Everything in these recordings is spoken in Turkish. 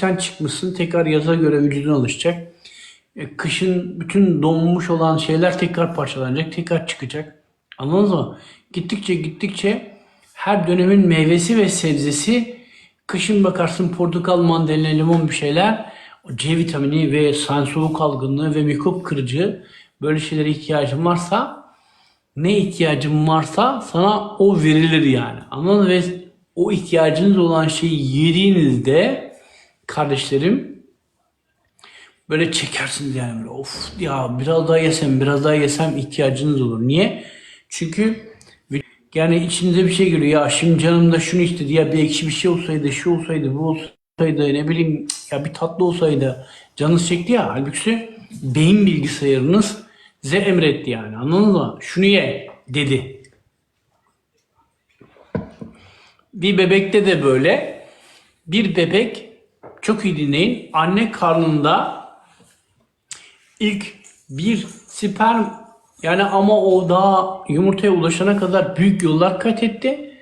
Sen çıkmışsın tekrar yaza göre vücudun alışacak. E, Kışın bütün donmuş olan şeyler tekrar parçalanacak, tekrar çıkacak. Anladınız mı? Gittikçe gittikçe her dönemin meyvesi ve sebzesi kışın bakarsın portakal, mandalina, limon bir şeyler C vitamini ve san soğuk algınlığı ve mikrop kırıcı böyle şeylere ihtiyacın varsa ne ihtiyacın varsa sana o verilir yani. Anladın mı? Ve o ihtiyacınız olan şeyi yediğinizde kardeşlerim böyle çekersiniz yani böyle of ya biraz daha yesem biraz daha yesem ihtiyacınız olur. Niye? Çünkü yani içinize bir şey geliyor ya şimdi canım da şunu istedi ya bir ekşi bir şey olsaydı şu olsaydı bu olsaydı ne bileyim ya bir tatlı olsaydı canınız çekti ya halbuki beyin bilgisayarınız size emretti yani anladınız mı? Şunu ye dedi. Bir bebekte de böyle bir bebek çok iyi dinleyin anne karnında ilk bir sperm yani ama o daha yumurtaya ulaşana kadar büyük yollar kat etti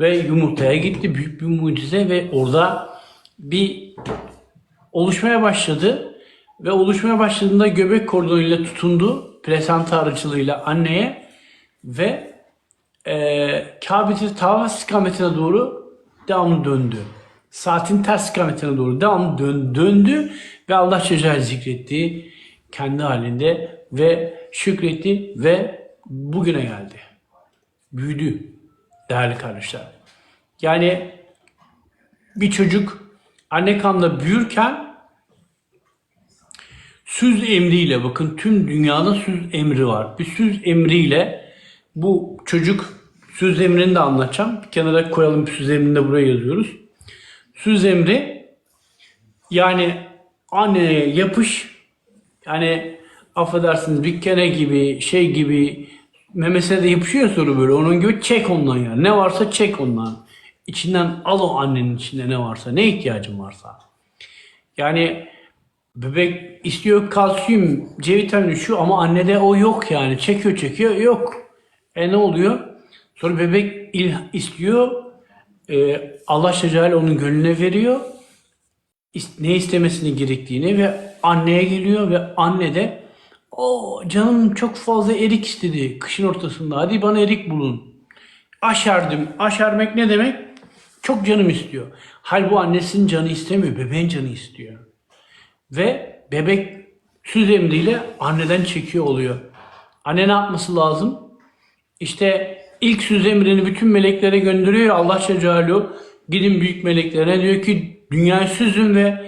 ve yumurtaya gitti büyük bir mucize ve orada bir oluşmaya başladı ve oluşmaya başladığında göbek kordonuyla tutundu plasenta aracılığıyla anneye ve e, kabeti tava istikametine doğru devamlı döndü. Saatin ters istikametine doğru devamlı dön, döndü ve Allah Celle zikretti kendi halinde ve şükretti ve bugüne geldi. Büyüdü değerli kardeşler. Yani bir çocuk anne kanında büyürken süz emriyle bakın tüm dünyada süz emri var. Bir süz emriyle bu çocuk süz emrini de anlatacağım. Bir kenara koyalım süz emrini de buraya yazıyoruz. Süz emri yani anneye yapış yani affedersiniz bir kere gibi şey gibi memesine de yapışıyor soru böyle onun gibi çek ondan yani. Ne varsa çek ondan. İçinden al o annenin içinde ne varsa ne ihtiyacın varsa. Yani bebek istiyor kalsiyum, C vitamini şu ama annede o yok yani. Çekiyor çekiyor yok. E ne oluyor? Sonra bebek il, istiyor. E, Allah Celle onun gönlüne veriyor. Ne istemesini gerektiğini ve anneye geliyor ve anne de o canım çok fazla erik istedi kışın ortasında. Hadi bana erik bulun. Aşerdim. Aşermek ne demek? Çok canım istiyor. Hal bu annesinin canı istemiyor. Bebeğin canı istiyor. Ve bebek süz emriyle anneden çekiyor oluyor. Anne ne yapması lazım? İşte ilk süz emrini bütün meleklere gönderiyor Allah Celle. Gidin büyük meleklerine diyor ki dünyayı süzün ve